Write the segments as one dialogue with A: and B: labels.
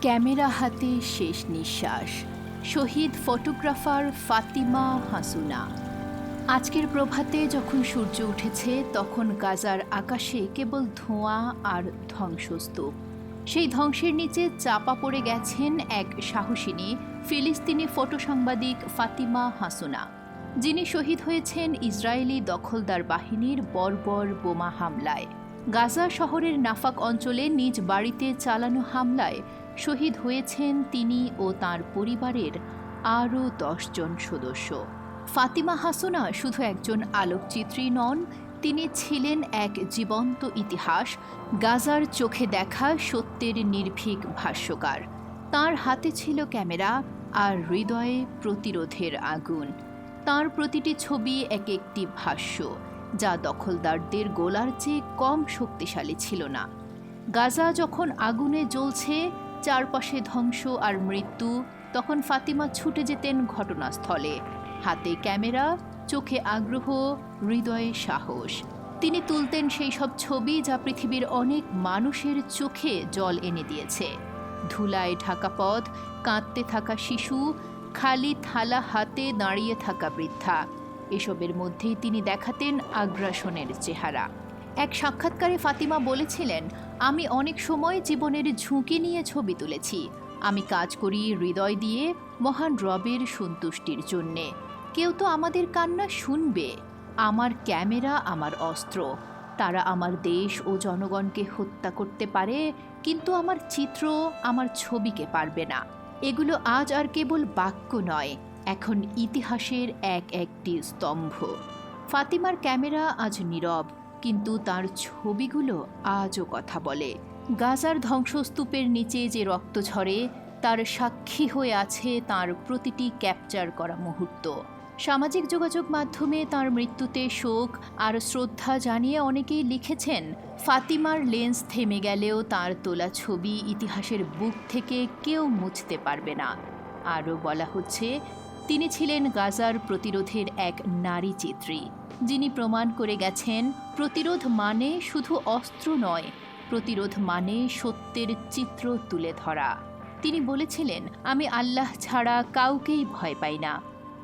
A: Camera হাতে শেষ নিঃশ্বাস। শহীদ ফটোগ্রাফার ফাতিমা হাসুনা। আজকের প্রভাতে যখন সূর্য উঠেছে, তখন গাজার আকাশে কেবল ধোঁয়া আর ধ্বংসস্তূপ। সেই ধ্বংসের নিচে চাপা পড়ে গেছেন এক সাহসিনী, ফিলিস্তিনি ফটো সাংবাদিক ফাতিমা হাসুনা। যিনি শহীদ হয়েছেন ইসরায়েলি দখলদার বাহিনীর বর্বর বোমা হামলায়। গাজা শহরের নাফাক অঞ্চলে নিজ বাড়িতে চালানো হামলায় শহীদ হয়েছেন তিনি ও তার পরিবারের আরও দশজন সদস্য। ফাতিমা হাসনা শুধু একজন আলোকচিত্রী নন, তিনি ছিলেন এক জীবন্ত ইতিহাস, গাজার চোখে দেখা সত্যের নির্ভীক ভাষ্যকার। তার হাতে ছিল ক্যামেরা আর হৃদয়ে প্রতিরোধের আগুন। তার প্রতিটি ছবি এক একটি ভাষ্য, যা দখলদারদের গোলার চেয়ে কম শক্তিশালী ছিল না। গাজা যখন আগুনে জ্বলছে চারপাশে ধ্বংস আর মৃত্যু, তখন ফাতিমা ছুটে যেতেন ঘটনাস্থলে। হাতে ক্যামেরা, চোখে আগ্রহ, হৃদয়ে সাহস। তিনি তুলতেন সেই সব ছবি যা পৃথিবীর অনেক মানুষের চোখে জল এনে দিয়েছে। ধুলায় ঢাকা পথ, কাঁদতে থাকা শিশু, খালি থালা হাতে দাঁড়িয়ে থাকা বৃদ্ধা। এসবের মধ্যেই তিনি দেখাতেন আগ্রাসনের চেহারা। এক সাক্ষাৎকারে ফাতিমা বলেছিলেন, আমি অনেক সময় জীবনের ঝুঁকি নিয়ে ছবি তুলেছি। আমি কাজ করি হৃদয় দিয়ে মহান রবের সন্তুষ্টির জন্যে। কেউ তো আমাদের কান্না শুনবে। আমার ক্যামেরা আমার অস্ত্র। তারা আমার দেশ ও জনগণকে হত্যা করতে পারে, কিন্তু আমার চিত্র আমার ছবিকে পারবে না। এগুলো আজ আর কেবল বাক্য নয়, এখন ইতিহাসের এক একটি স্তম্ভ। ফাতিমার ক্যামেরা আজ নীরব। কিন্তু তার ছবিগুলো আজও কথা বলে। গাজার ধ্বংসস্তূপের নিচে যে রক্ত ঝরে, তার সাক্ষী হয়ে আছে তার প্রতিটি ক্যাপচার করা মুহূর্ত। সামাজিক যোগাযোগ মাধ্যমে তার মৃত্যুতে শোক আর শ্রদ্ধা জানিয়ে অনেকেই লিখেছেন, ফাতিমার লেন্স থেমে গেলেও তার তোলা ছবি ইতিহাসের বুক থেকে কেউ মুছতে পারবে না। আরও বলা হচ্ছে, তিনি ছিলেন গাজার প্রতিরোধের এক নারী চিত্রী। যিনি প্রমাণ করে গেছেন, প্রতিরোধ মানে শুধু অস্ত্র নয়, প্রতিরোধ মানে সত্যের চিত্র তুলে ধরা। তিনি বলেছিলেন, আমি আল্লাহ ছাড়া কাউকেই ভয় পাই না।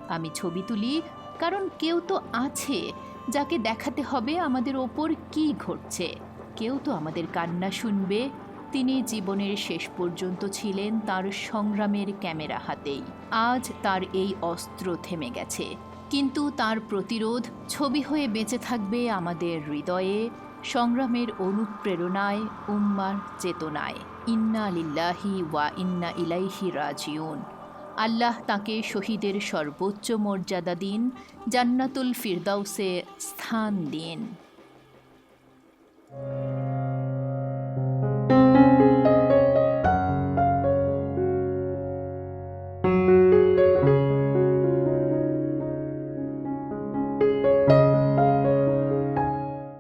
A: আমি ছবি তুলি, কারণ কেউ তো আছে, যাকে দেখাতে হবে আমাদের ওপর কি ঘটছে। কেউ তো আমাদের কান্না শুনবে। তিনি জীবনের শেষ পর্যন্ত ছিলেন তার সংগ্রামের ক্যামেরা হাতেই। আজ তার এই অস্ত্র থেমে গেছে। কিন্তু তার প্রতিরোধ ছবি হয়ে বেঁচে থাকবে আমাদের হৃদয়ে, সংগ্রামের অনুপ্রেরণায়, উম্মার চেতনায়। ইন্না লিল্লাহি ওয়া ইন্না ইলাইহি রাজিউন। আল্লাহ তাকে শহীদের সর্বোচ্চ মর্যাদা দিন, জান্নাতুল ফিরদাউসে স্থান দিন।